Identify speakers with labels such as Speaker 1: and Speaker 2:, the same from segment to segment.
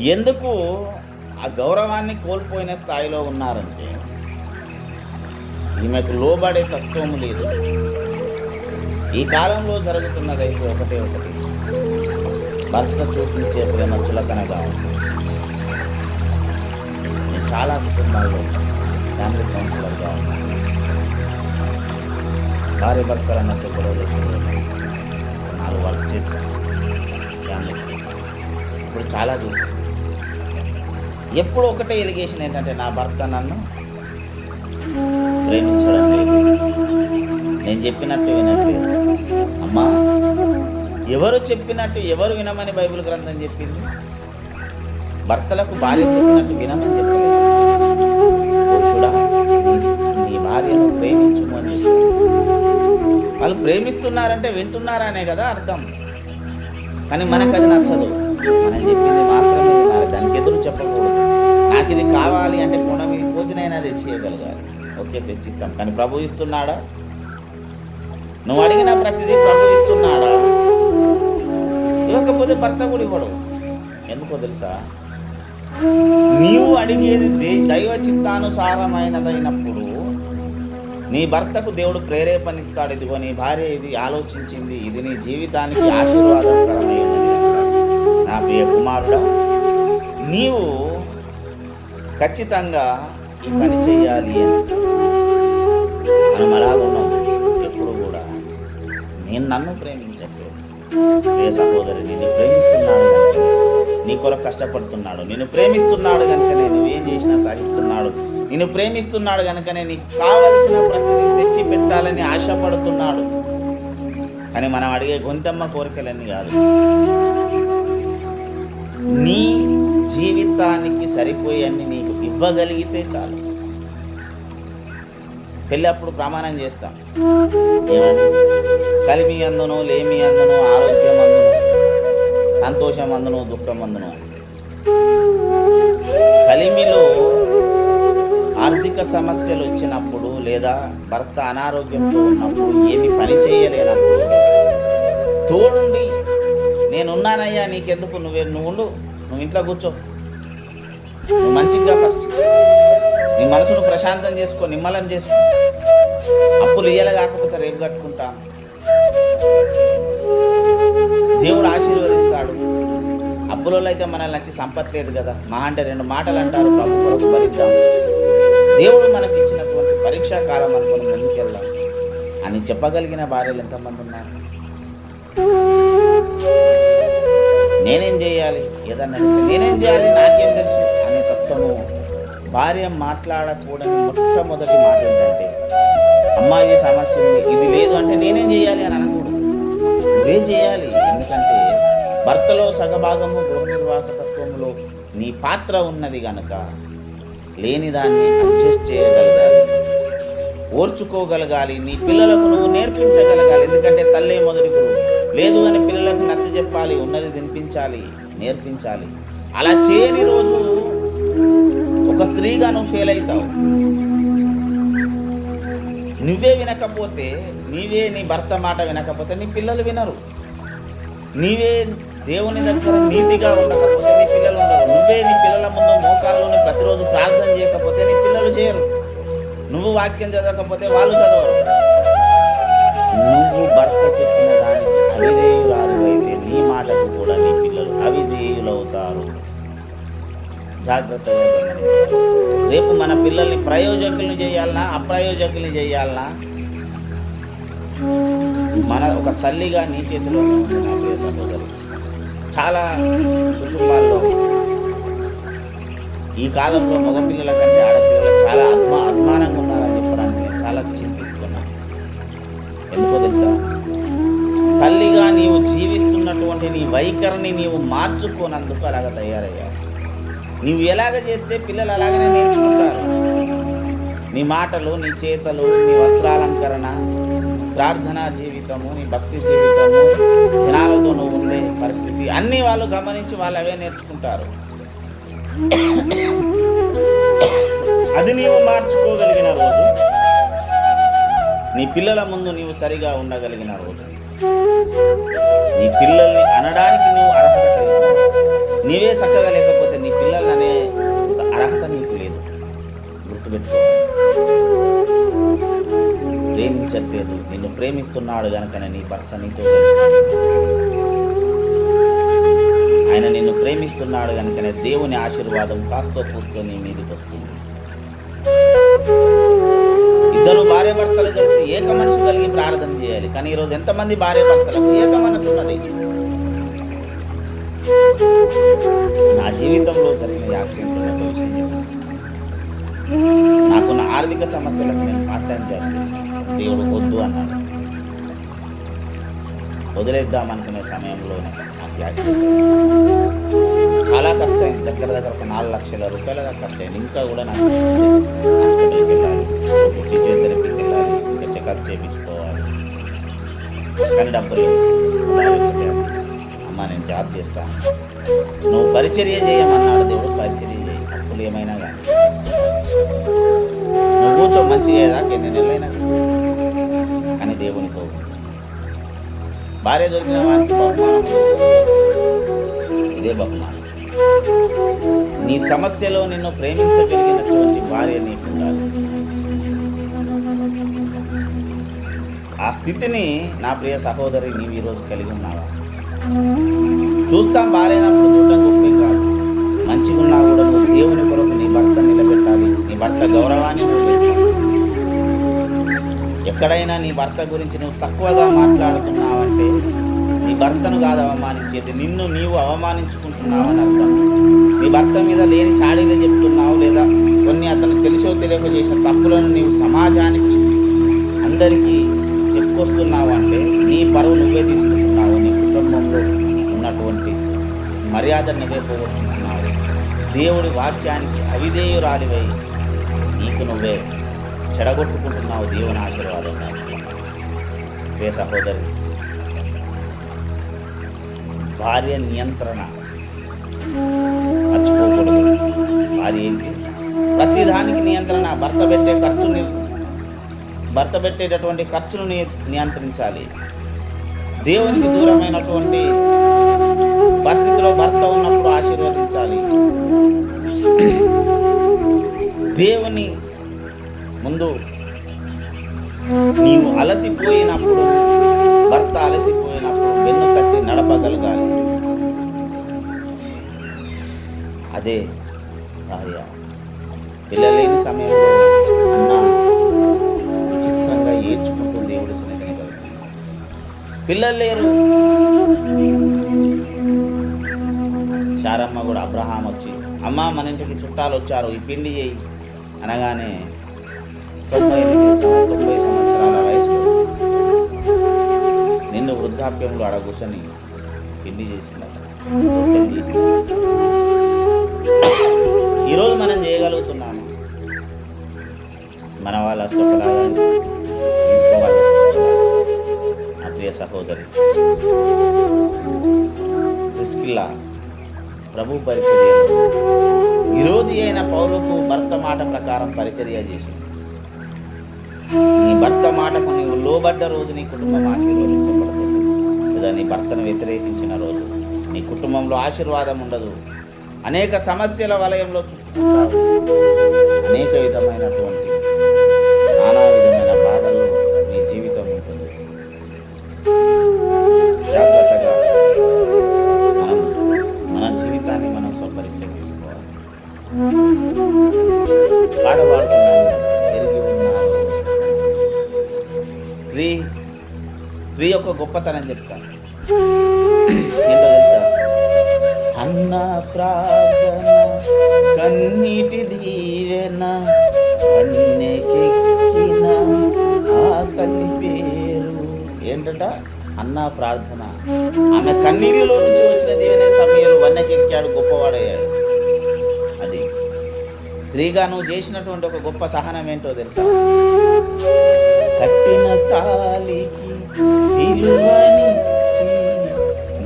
Speaker 1: ఎందుకు ఆ గౌరవాన్ని కోల్పోయిన స్థాయిలో ఉన్నారంటే ఈమెకు లోబడే తత్వం లేదు. ఈ కాలంలో జరుగుతున్నదైతే ఒకటే ఒకటి. భర్త చూపించే ప్రేమ చులకనగా ఉంది. చాలా కుటుంబాల్లో ఫ్యామిలీ కౌన్సిలర్గా ఉన్నాను భార్య భర్తలు నాలుగు వర్క్ చేశాను ఫ్యామిలీ ఇప్పుడు చాలా చూసాను ఎప్పుడు ఒకటే ఎలిగేషన్ ఏంటంటే నా భర్త నన్ను ప్రేమించడం లేదు. నేను చెప్పినట్టు వినట్లేదు అమ్మా ఎవరు చెప్పినట్టు ఎవరు వినమని బైబిల్ గ్రంథం చెప్పింది? భర్తలకు భార్య చెప్పినట్టు వినమని చెప్పలేదు. పురుషుడా నీ- భార్యను ప్రేమించుము అని చెప్పి వాళ్ళు ప్రేమిస్తున్నారంటే వింటున్నారనే కదా అర్థం. కానీ మనకు అది నచ్చదు. మనం చెప్పింది మాత్రమే వినాలి. దానికి ఎదురు చెప్పకూడదు. నాకు ఇది కావాలి అంటే గుణం ఇది పోతినైనా తెచ్చేయగలగాలి. ఓకే తెచ్చిస్తాం. కానీ ప్రభు ఇస్తున్నాడా? నువ్వు అడిగిన ప్రతిదీ ప్రభు ఇస్తున్నాడా? ఇవ్వకపోతే భర్త కూడా ఇవ్వడు. ఎందుకో తెలుసా? నీవు అడిగేది దైవ చిత్తానుసారమైనదైనప్పుడు నీ భర్తకు దేవుడు ప్రేరేపణిస్తాడు ఇదిగో నీ భార్య ఇది ఆలోచించింది ఇది నీ జీవితానికి ఆశీర్వాదకరమైనది. నా ప్రియ కుమారుడా నీవు ఖచ్చితంగా ఈ పని చేయాలి అని. మనం అలాగ ఉన్నాం ఎప్పుడు కూడా. నేను నన్ను ప్రేమించట్లేదు. ప్రియ సహోదరి నేను ప్రేమిస్తున్నాడు కనుక నీ కొరకు కష్టపడుతున్నాడు. నేను ప్రేమిస్తున్నాడు కనుకనే నువ్వేం చేసినా సహిస్తున్నాడు నేను ప్రేమిస్తున్నాడు కనుకనే నీకు కావలసిన ప్రతిదీ తెచ్చి పెట్టాలని ఆశపడుతున్నాడు. కానీ మనం అడిగే గొంతమ్మ కోరికలన్నీ కాదు. నీ జీవితానికి సరిపోయన్ని నీకు ఇవ్వగలిగితే చాలు. పెళ్ళి అప్పుడు ప్రమాణం చేస్తాం. కలిమి అందును లేమి అందును ఆరోగ్యం అందును సంతోషం అందును దుఃఖం అందును కలిమిలో ఆర్థిక సమస్యలు వచ్చినప్పుడు లేదా భర్త అనారోగ్యంతో ఉన్నప్పుడు ఏమి పని చేయలేనప్పుడు తోడుండి నేనున్నానయ్యా నీకెందుకు? నువ్వే నువ్వు ఉండు నువ్వు ఇంట్లో కూర్చో. నువ్వు మంచిగా ఫస్ట్ నీ మనసును ప్రశాంతం చేసుకో నిమ్మలం చేసుకో. అప్పులు ఇయ్యలు కాకపోతే రేపు కట్టుకుంటా. దేవుడు ఆశీర్వదించు డబ్బులలో అయితే మనల్ని నచ్చి సంపత్తి లేదు కదా. మా అంటే రెండు మాటలు అంటారు ప్రభు కొరకు భరిద్దాం. దేవుడు మనకి ఇచ్చినటువంటి పరీక్షా కాలం అనుకుని ముందుకెళ్దాం. అని చెప్పగలిగిన భార్యలు ఎంతమంది ఉన్నారు? నేనేం చేయాలి? ఏదన్నా నేనేం చేయాలి? నాకేం తెలుసు? అనే తత్వము భార్య మాట్లాడకూడని మొట్టమొదటి మాట ఏంటంటే అమ్మాయి సమస్య ఉంది ఇది లేదు అంటే నేనేం చేయాలి? అని అనకూడదు. నువ్వే చేయాలి? భర్తలో సగభాగము గృహ నిర్వాహకత్వంలో నీ పాత్ర ఉన్నది గనక లేని దాన్ని అడ్జస్ట్ చేయగలగాలి. ఓర్చుకోగలగాలి. నీ పిల్లలకు నువ్వు నేర్పించగలగాలి. ఎందుకంటే తల్లే మొదటి గురువు. లేదు అని పిల్లలకు నచ్చ చెప్పాలి. ఉన్నది తినిపించాలి నేర్పించాలి. అలా చేయని రోజు ఒక స్త్రీగా నువ్వు ఫెయిల్ అవుతావు. నువ్వే వినకపోతే నీవే నీ భర్త మాట వినకపోతే నీ పిల్లలు వినరు. నీవే దేవుని దగ్గర నీతిగా ఉండకపోతే నీ పిల్లలు ఉండరు. నువ్వే నీ పిల్లల ముందు మోకాల్లోనే ప్రతిరోజు ప్రార్థన చేయకపోతే నీ పిల్లలు చేయరు. నువ్వు వాక్యం చదవకపోతే వాళ్ళు చదవరు. నువ్వు భర్త చెప్పిన దానికి అవిధేయురాలు అయితే నీ మాటకు కూడా నీ పిల్లలు అవిధేయులవుతారు. జాగ్రత్తగా రేపు మన పిల్లల్ని ప్రయోజకులు చేయాలనా అప్రయోజకులు చేయాలనా? మన ఒక తల్లిగా నీ చేతిలో సహోదరు చాలా కుటుంబాల్లో ఈ కాలంలో మగపిల్లల కంటే ఆడపిల్లలు చాలా అద్మా అభిమానంగా ఉన్నారని చెప్పడానికి నేను చాలా చింతిస్తున్నాను ఎందుకో తెలుసా? తల్లిగా నీవు జీవిస్తున్నటువంటి నీ వైఖరిని నీవు మార్చుకోనందుకు అలాగ తయారయ్యావు. నీవు ఎలాగ చేస్తే పిల్లలు అలాగనే నేర్చుకుంటారు? నీ మాటలు నీ చేతలు నీ వస్త్రాలంకరణ ప్రార్థనా జీవితము నీ భక్తి జీవితము జనాలతో నువ్వు ఉండే పరిస్థితి. అన్నీ వాళ్ళు గమనించి వాళ్ళు అవే నేర్చుకుంటారు. అది నీవు మార్చుకోగలిగిన రోజు. నీ పిల్లల ముందు నీవు సరిగా ఉండగలిగిన రోజు. నీ పిల్లల్ని అనడానికి నువ్వు అర్హత కలిగి నీవే చక్కగా లేకపోతే నీ పిల్లలు అనే అర్హత నీకు లేదు. గుర్తుపెట్టుకో. ప్రేమించట్లేదు నిన్ను ప్రేమిస్తున్నాడు కనుకనే నీ భర్త నీతో ఆయన నిన్ను ప్రేమిస్తున్నాడు కనుకనే దేవుని ఆశీర్వాదం కాస్తో కూస్తో నీ మీదకి వస్తుంది. ఇద్దరు భార్య భర్తలు కలిసి ఏక మనసు కలిగి ప్రార్థన చేయాలి. కానీ ఈరోజు ఎంతమంది భార్య భర్తలకు ఏక మనసు ఉన్నది? నా జీవితంలో జరిగిన యాక్సిడెంట్ విషయం నాకున్న ఆర్థిక సమస్యలకు నేను పార్ట్ టైం జాబ్ చేశాను. దేవుడు వద్దు అన్నాడు. వదిలేద్దామనుకునే సమయంలోనే నాకు చాలా ఖర్చు అయింది. దగ్గర దగ్గర ఒక నాలుగు లక్షల రూపాయల దాకా ఖర్చు అయింది. ఇంకా కూడా నాకు హాస్పిటల్కి వెళ్ళాలి. ఫిజియోథెరపీకి వెళ్ళాలి. ఇంకా చెకప్ చేయించుకోవాలి. కానీ డబ్బులు లేవు. అమ్మ నేను జాబ్ చేస్తాను. నువ్వు పరిచర్య చేయమన్నాడు దేవుడు. పరిచర్య చేయి. అప్పులు ఏమైనా కానీ. కొంచెం మంచి చేయడానికి అయ్యేదాకా ఎన్ని నెలలైనా? దేవుని దేవునితో భార్య దొరికిన వారికి బహుమానం ఇదే బహుమానం. నీ సమస్యలో నిన్ను ప్రేమించగలిగినటువంటి భార్య నీకు ఆ స్థితిని నా ప్రియ సహోదరి నీవు ఈరోజు కలిగి ఉన్నావా? చూస్తాం బాగాలేనప్పుడు చూడటం గొప్పే కాదు. మంచిగా ఉన్నా కూడా దేవుని కొరకు నీ భర్త నిలబెట్టాలి. నీ భర్త గౌరవాన్ని నువ్వు పెంచాలి. ఎక్కడైనా నీ భర్త గురించి నువ్వు తక్కువగా మాట్లాడుతున్నావంటే నీ భర్తను కాదు అవమానించేది. నిన్ను నీవు అవమానించుకుంటున్నావు అని అర్థం. నీ భర్త మీద లేని చాడీలు చెప్తున్నావు లేదా కొన్ని అతను తెలిసో తెలియక చేసిన తప్పులను నీవు సమాజానికి అందరికీ చెప్పుకొస్తున్నావు అంటే నీ పరువు నువ్వే తీసుకుంటున్నావు. నీ కుటుంబంలో ఉన్నటువంటి మర్యాద నువ్వే పోగొట్టుకుంటున్నావు. దేవుడి వాక్యానికి అవిధేయురాలివై నీకు నువ్వే చెడగొట్టుకుంటున్నావు దేవుని ఆశీర్వాదం ప్రియ సహోదరు భార్య నియంత్రణ మర్చిపోకూడదు. భార్య ఏంటి? ప్రతిదానికి నియంత్రణ భర్త పెట్టే ఖర్చుని భర్త పెట్టేటటువంటి ఖర్చును నియంత్రించాలి. దేవునికి దూరమైనటువంటి పరిస్థితిలో భర్త ఉన్నప్పుడు ఆశీర్వదించాలి. దేవుని ముందు నీవు అలసిపోయినప్పుడు భర్త అలసిపోయినప్పుడు వెన్ను తట్టి నడపగలగాలి. అదే భార్య. పిల్లలేని సమయంలో అన్న విచిత్రంగా ఏడ్చుకుంటూ దేవుడు సన్నిధిని పిల్లలు లేరు శారమ్మ కూడా అబ్రహాం వచ్చి అమ్మ మన ఇంటికి చుట్టాలు వచ్చారు ఈ పిండి చేయి. అనగానే తొంభై తొంభై సంవత్సరాల వయసులో నిన్ను వృద్ధాప్యంలో అడ కూర్చొని చేసిన ఈరోజు మనం చేయగలుగుతున్నాము మన వాళ్ళ నా ప్రియ సహోదరి రిస్కిల్లా ప్రభు పరిచర్య. విరోధి అయిన పౌరుకు భర్త మాట ప్రకారం పరిచర్య చేసింది. నీ భర్త మాటకు నీవు లోబడ్డ రోజు నీ కుటుంబం ఆశీర్వదించబడుతుంది. లేదా నీ భర్తను వ్యతిరేకించిన రోజు. నీ కుటుంబంలో ఆశీర్వాదం ఉండదు. అనేక సమస్యల వలయంలో చుట్టుకుంటావు. అనేక విధమైనటువంటి నానా విధమైన బాధల్లో నీ జీవితం ఉంటుంది. జాగ్రత్తగా మనం మన జీవితాన్ని మనం స్వపరీక్ష చేసుకోవాలి. పాట స్త్రీ స్త్రీ యొక్క గొప్పతనం చెప్తాను. ఏంటో తెలుసా? అన్న ప్రార్థన కన్నీటి దీవెన కన్నెకెక్కిన ఆ తల్లి పేరు. ఏంటట? అన్న ప్రార్థన. ఆమె కన్నీటిలో నుంచి వచ్చిన దీవెనే సమయంలో వన్నెకెక్కాడు గొప్పవాడయ్యాడు. స్త్రీగా నువ్వు చేసినటువంటి ఒక గొప్ప సహనం ఏంటో తెలుసా? కట్టిన తాలికి విలువనిచ్చి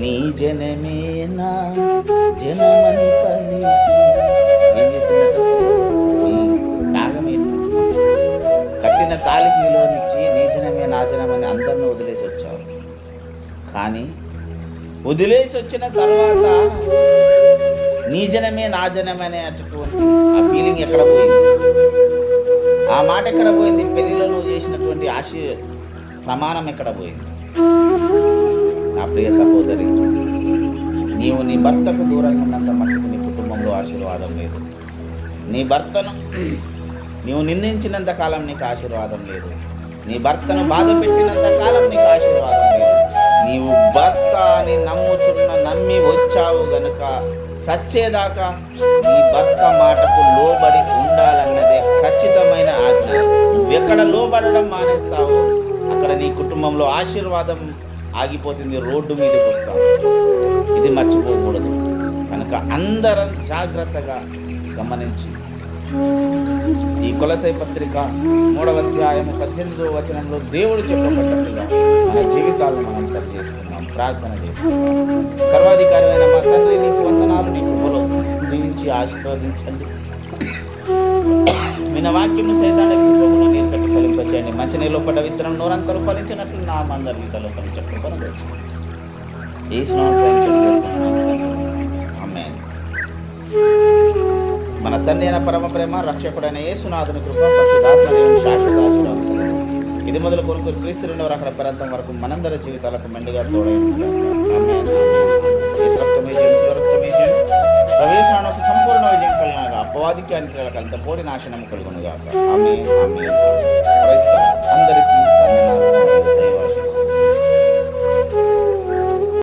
Speaker 1: నీ జనమేనా జనమని పలికి. కట్టిన తాలికి విలువనిచ్చి నీ జనమే నా జనమని అందరిని వదిలేసి వచ్చావు. కానీ వదిలేసి వచ్చిన తర్వాత నీ జనమే నా జనమే అనేటటువంటి ఆ ఫీలింగ్ ఎక్కడ పోయింది? ఆ మాట ఎక్కడ పోయింది? పెళ్ళిలో నువ్వు చేసినటువంటి ఆశ ప్రమాణం ఎక్కడ పోయింది? నా ప్రియ సహోదరి నీవు నీ భర్తకు దూరంగా ఉన్నంత మట్టుకు నీ కుటుంబంలో ఆశీర్వాదం లేదు. నీ భర్తను నీవు నిందించినంత కాలం నీకు ఆశీర్వాదం లేదు. నీ భర్తను బాధ పెట్టినంత కాలం నీకు ఆశీర్వాదం లేదు. నీవు భర్త అని నమ్ముచున్న నమ్మి వచ్చావు గనుక సచ్చేదాకా నీ భర్త మాటకు లోబడి ఉండాలన్నదే ఖచ్చితమైన ఆజ్ఞ. నువ్వెక్కడ లోబడడం మానేస్తావో అక్కడ నీ కుటుంబంలో ఆశీర్వాదం ఆగిపోతుంది రోడ్డు మీదకి వస్తావు. ఇది మర్చిపోకూడదు. కనుక అందరం జాగ్రత్తగా గమనించి. ఈ కొలసై పత్రిక మూడవ అధ్యాయము పద్దెనిమిదవ వచనంలో దేవుడు చెప్పబడ్డట్టుగా మన జీవితాలను మనం సరి చేసుకున్నాం ప్రార్థన చేసుకున్నాం ఆశీర్వదించండి. విన వాక్యము సైతానికి కృపమును నీరు కట్టి ఫలింపచేయండి. మంచి నీళ్ళు పడ్డ విత్తనం నోరంతరు ఫలించినట్లు నా మందరి నీళ్ళలో ఫలించట్టు కొనవచ్చు ఈ మన తండ్రి అయిన పరమ ప్రేమ రక్షకుడైన యేసునాథుని కృప పరిశుధాత్మ శాశ్వత ఇది మొదలు కొరకు క్రీస్తు రెండవ రకడ ప్రాంతం వరకు మనందరి జీవితాలకు మెండుగా తోడైంది అపవాదికి అన్నిలకు అంత పోడి నాశనం కలుగునుగాక ఆమె ఆమె అందరికీ వందనాలు